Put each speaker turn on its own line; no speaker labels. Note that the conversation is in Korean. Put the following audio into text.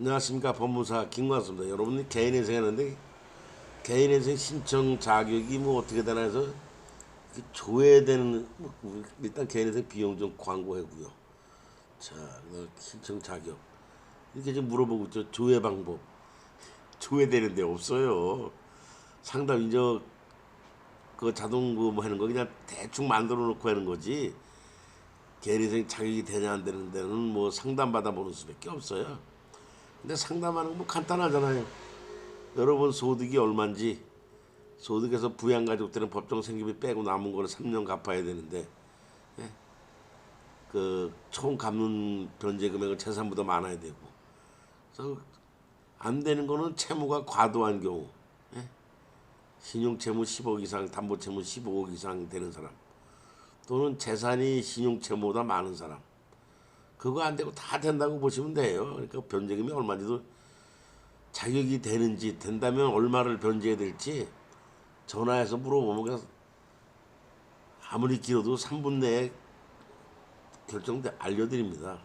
안녕하십니까 법무사 김광수입니다. 여러분이 개인 인생 하는데 개인 인생 신청 자격이 뭐 어떻게 되나 해서 그 조회되는 뭐 일단 개인 인생 비용 좀 광고하고요. 자, 신청 자격 이렇게 좀 물어보고 있죠. 조회 방법 조회되는 데 없어요. 상담 이제 그 자동 그뭐 하는 거 그냥 대충 만들어 놓고 하는 거지. 개인 인생 자격이 되냐 안 되는 데는 뭐 상담 받아보는 수밖에 없어요. 근데 상담하는 거 뭐 간단하잖아요. 여러분 소득이 얼마인지 소득에서 부양 가족들은 법정 생계비 빼고 남은 거는 3년 갚아야 되는데 예? 그총 갚는 변제 금액은 재산보다 많아야 되고 그래서 안 되는 거는 채무가 과도한 경우 예? 신용 채무 10억 이상 담보 채무 15억 이상 되는 사람 또는 재산이 신용 채무보다 많은 사람 그거 안 되고 다 된다고 보시면 돼요. 그러니까 변제금이 얼마인지도 자격이 되는지 된다면 얼마를 변제해야 될지 전화해서 물어보면 아무리 길어도 3분 내에 결정 알려드립니다.